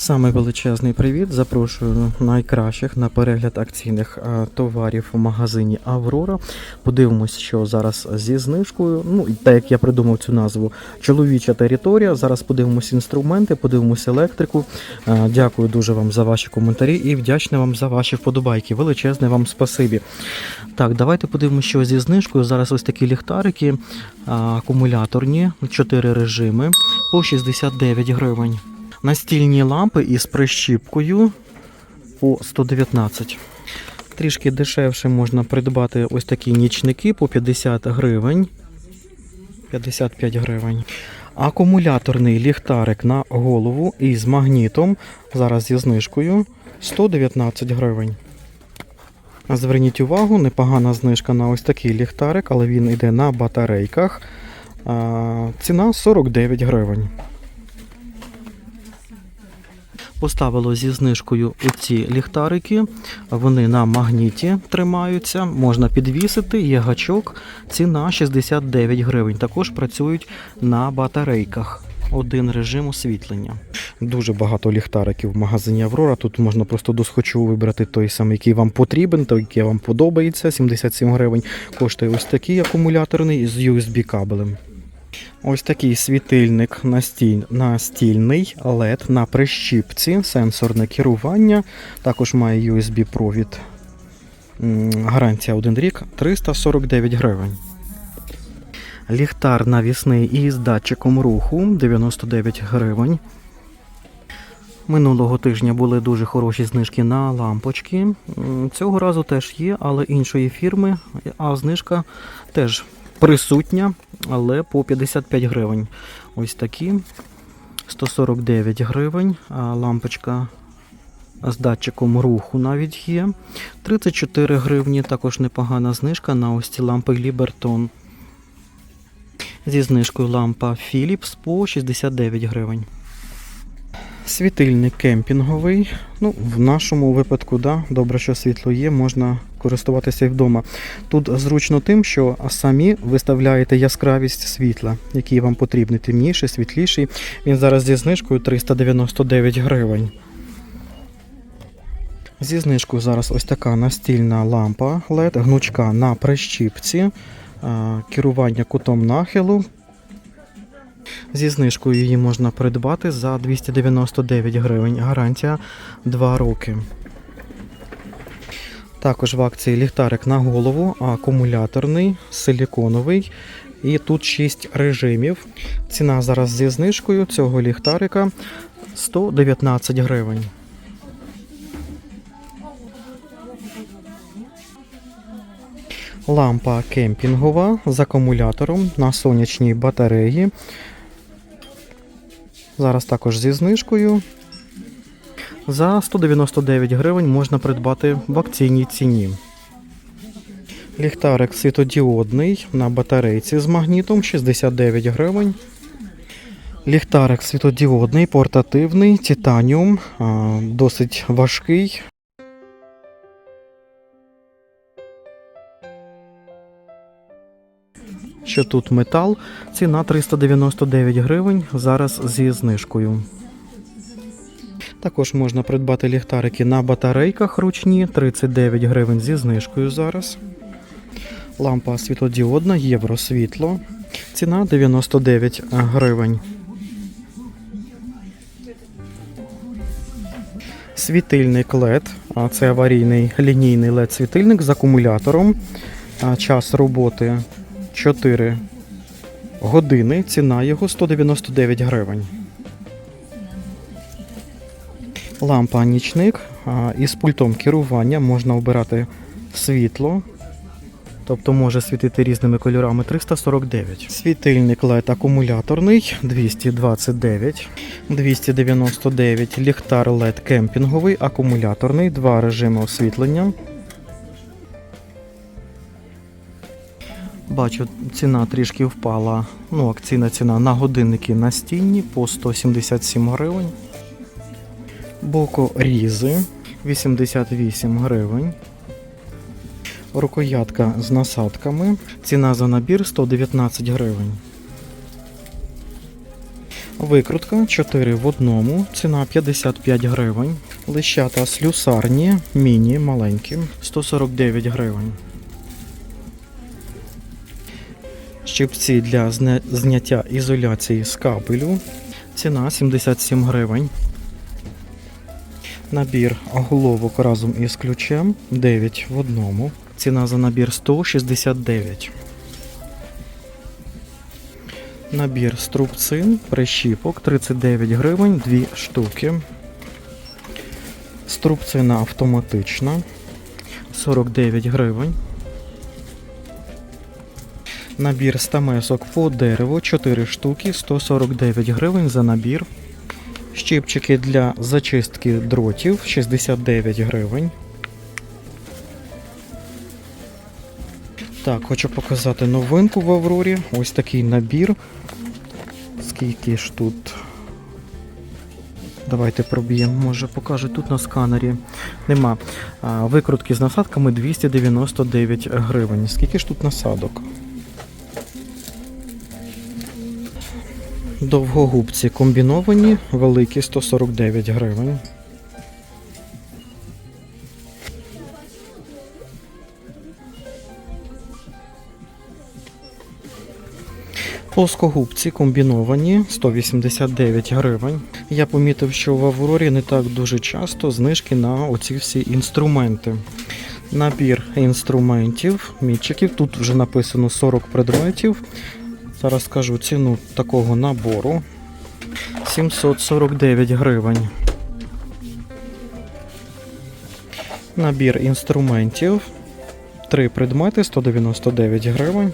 Саме величезний привіт. Запрошую найкращих на перегляд акційних е, товарів в магазині Аврора. Подивимось, що зараз зі знижкою. Ну і так як я придумав цю назву чоловіча територія. Зараз подивимось інструменти, подивимось електрику. Е, Дякую дуже вам за ваші коментарі і вдячний вам за ваші вподобайки. Величезне вам спасибі. Так, давайте подивимося, що зі знижкою. Зараз ось такі ліхтарики е, акумуляторні, 4 режими по 69 гривень. Настільні лампи із прищіпкою по 119. Трішки дешевше можна придбати ось такі нічники по 50 гривень. 55 гривень. Акумуляторний ліхтарик на голову із магнітом. Зараз зі знижкою 119 гривень. Зверніть увагу, непогана знижка на ось такий ліхтарик, але він йде на батарейках. Ціна 49 гривень. Поставило зі знижкою оці ліхтарики. Вони на магніті тримаються, можна підвісити, є гачок. Ціна 69 гривень. Також працюють на батарейках. Один режим освітлення. Дуже багато ліхтариків в магазині Аврора. Тут можна просто досхочу вибрати той самий, який вам потрібен, той, який вам подобається. 77 гривень коштує ось такий акумуляторний з USB кабелем. Ось такий світильник настіль... настільний LED на прищіпці, сенсорне керування. Також має USB-провід. Гарантія 1 рік 349 гривень. Ліхтар навісний із датчиком руху 99 гривень. Минулого тижня були дуже хороші знижки на лампочки. Цього разу теж є, але іншої фірми, а знижка теж присутня, але по 55 гривень. Ось такі 149 гривень. Лампочка з датчиком руху навіть є. 34 гривні, також непогана знижка на ось ці лампи Liberton. Зі знижкою лампа Philips по 69 гривень. Світильник кемпінговий. Ну, в нашому випадку, да, добре, що світло є, можна користуватися і вдома. Тут зручно тим, що самі виставляєте яскравість світла, який вам потрібний, темніший, світліший. Він зараз зі знижкою 399 гривень. Зі знижкою зараз ось така настільна лампа LED, гнучка на прищіпці, керування кутом нахилу. Зі знижкою її можна придбати за 299 гривень. Гарантія 2 роки. Також в акції ліхтарик на голову, акумуляторний, силіконовий. І тут 6 режимів. Ціна зараз зі знижкою цього ліхтарика 119 гривень. Лампа кемпінгова з акумулятором на сонячній батареї. Зараз також зі знижкою. За 199 гривень можна придбати в акційній ціні. Ліхтарик світодіодний на батарейці з магнітом 69 гривень. Ліхтарик світодіодний, портативний, титаніум, досить важкий. Що тут метал, ціна 399 гривень, зараз зі знижкою. Також можна придбати ліхтарики на батарейках ручні, 39 гривень зі знижкою зараз. Лампа світлодіодна, євросвітло. Ціна 99 гривень. Світильник LED, це аварійний лінійний LED світильник з акумулятором. Час роботи 4 години. Ціна його 199 гривень. Лампа нічник із пультом керування можна обирати світло. Тобто може світити різними кольорами 349. Світильник LED акумуляторний 229, 299, ліхтар LED кемпінговий, акумуляторний, два режими освітлення. Бачу, ціна трішки впала. Ну, акційна ціна на годинники настінні по 177 гривень. Бокорізи 88 гривень. Рукоятка з насадками. Ціна за набір 119 гривень. Викрутка 4 в одному, ціна 55 гривень. Лищата слюсарні, міні, маленькі, 149 гривень. Щипці для зняття ізоляції з кабелю. Ціна 77 гривень. Набір головок разом із ключем 9 в одному. Ціна за набір 169. Набір струбцин, прищіпок 39 гривень, 2 штуки. Струбцина автоматична 49 гривень. Набір стамесок по дереву 4 штуки, 149 гривень за набір. Щипчики для зачистки дротів 69 гривень. Так, хочу показати новинку в Аврорі. Ось такий набір. Скільки ж тут? Давайте проб'ємо, може покажуть тут на сканері. Нема. Викрутки з насадками 299 гривень. Скільки ж тут насадок? Довгогубці комбіновані, великі 149 гривень. Плоскогубці комбіновані 189 гривень. Я помітив, що в Аврорі не так дуже часто знижки на оці всі інструменти. Набір інструментів, мітчиків. Тут вже написано 40 предметів. Зараз скажу ціну такого набору. 749 гривень. Набір інструментів. Три предмети 199 гривень.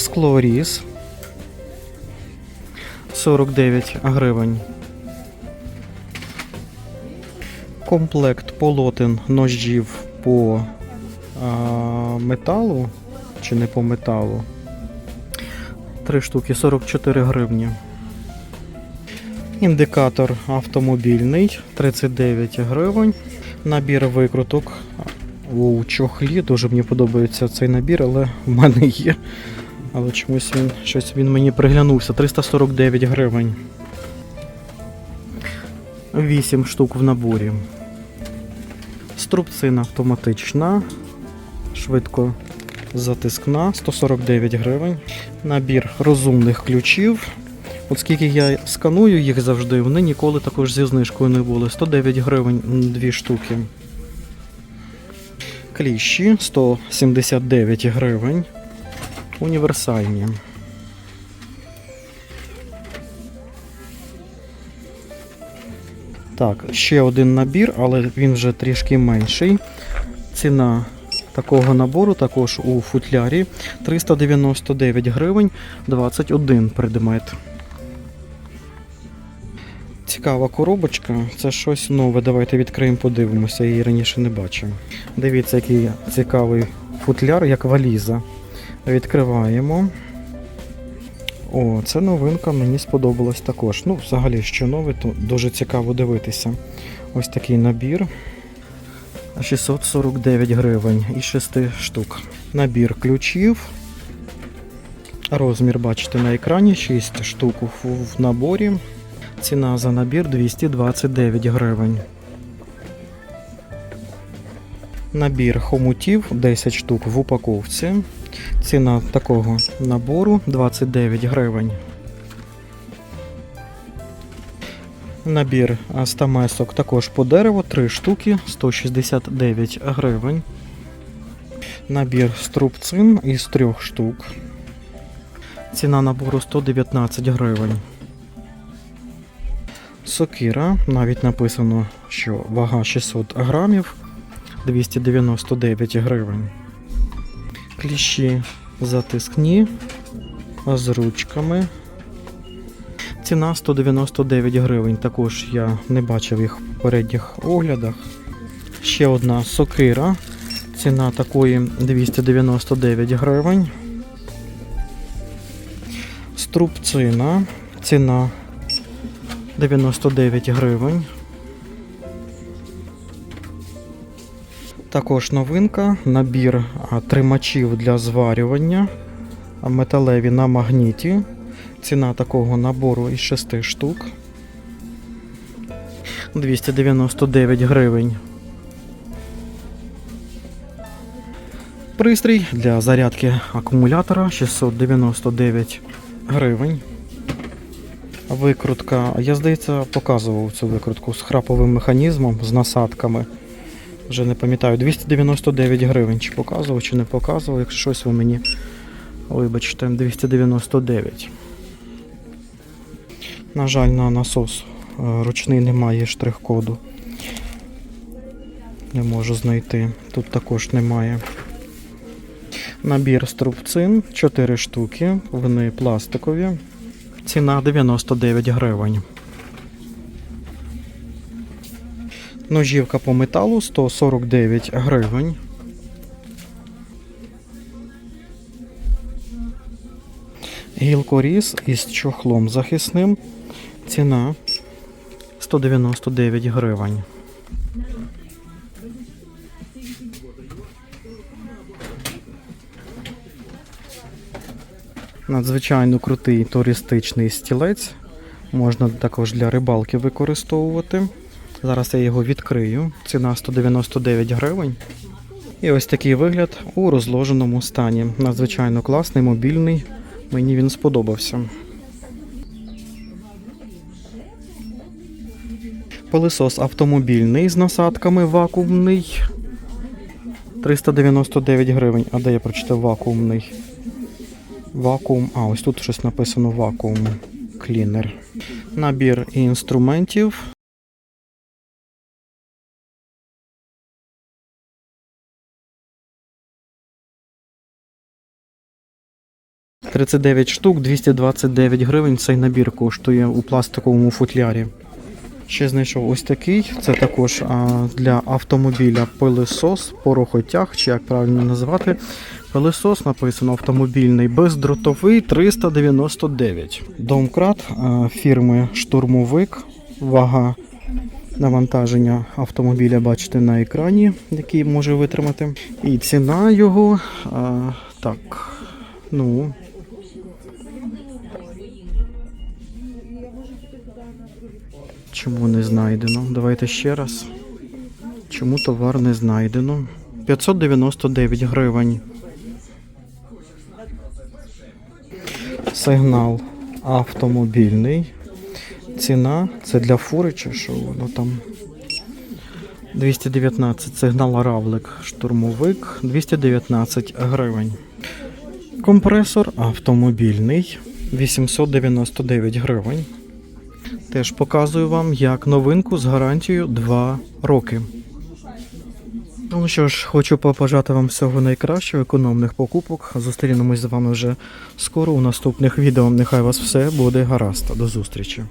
Склоріз 49 гривень. Комплект полотен ножів по а, металу чи не по металу. Три штуки 44 гривні. Індикатор автомобільний 39 гривень. Набір викруток у чохлі. Дуже мені подобається цей набір, але в мене є. Але чомусь він щось він мені приглянувся. 349 гривень. 8 штук в наборі. Струбцина автоматична. Швидко затискна. 149 гривень. Набір розумних ключів. От скільки я сканую їх завжди, вони ніколи також зі знижкою не були. 109 гривень м, дві штуки. Кліщі 179 гривень. Універсальні. Так, ще один набір, але він вже трішки менший. Ціна такого набору також у футлярі 399 гривень 21 предмет. Цікава коробочка, це щось нове. Давайте відкриємо, подивимося, я її раніше не бачив. Дивіться, який цікавий футляр, як валіза. Відкриваємо. О, це новинка, мені сподобалась також. Ну, взагалі, що нове, то дуже цікаво дивитися. Ось такий набір. 649 гривень і 6 штук. Набір ключів. Розмір бачите на екрані, 6 штук в наборі. Ціна за набір 229 гривень. Набір хомутів 10 штук в упаковці. Ціна такого набору 29 гривень. Набір стамесок також по дереву 3 штуки 169 гривень. Набір струбцин із 3 штук. Ціна набору 119 гривень. Сокира, навіть написано, що вага 600 грамів 299 гривень. Кліщі затискні з ручками. Ціна 199 гривень. Також я не бачив їх в попередніх оглядах. Ще одна сокира. Ціна такої 299 гривень. Струбцина. Ціна 99 гривень. Також новинка, набір тримачів для зварювання, металеві на магніті. Ціна такого набору із 6 штук. 299 гривень. Пристрій для зарядки акумулятора 699 гривень. Викрутка. Я, здається, показував цю викрутку з храповим механізмом, з насадками. Вже не пам'ятаю, 299 гривень. Чи показував, чи не показував. Якщо щось ви мені вибачте, 299. На жаль, на насос е, ручний немає штрих-коду. Не можу знайти. Тут також немає. Набір струбцин 4 штуки. Вони пластикові. Ціна 99 гривень. Ножівка по металу 149 гривень. Гілкоріз із чохлом захисним. Ціна 199 гривень. Надзвичайно крутий туристичний стілець. Можна також для рибалки використовувати. Зараз я його відкрию. Ціна 199 гривень. І ось такий вигляд у розложеному стані. Надзвичайно класний, мобільний. Мені він сподобався. Пилисос автомобільний з насадками вакуумний. 399 гривень. А де я прочитав вакуумний? Вакуум. А, ось тут щось написано вакуум клінер. Набір інструментів. «39 штук, 229 гривень цей набір коштує у пластиковому футлярі. Ще знайшов ось такий. Це також а, для автомобіля пилисос, порохотяг, чи як правильно називати. Пилисос написано автомобільний бездротовий 399. Домкрат а, фірми Штурмовик. Вага навантаження автомобіля бачите на екрані, який може витримати. І ціна його а, так. Ну. Чому не знайдено? Давайте ще раз. Чому товар не знайдено? 599 гривень. Сигнал автомобільний. Ціна це для фури чи що воно там? 219 сигнал равлик штурмовик 219 гривень. Компресор автомобільний 899 гривень. Теж показую вам як новинку з гарантією 2 роки. Ну що ж, хочу побажати вам всього найкращого, економних покупок. Зустрінемось з вами вже скоро у наступних відео. Нехай вас все буде гаразд. До зустрічі.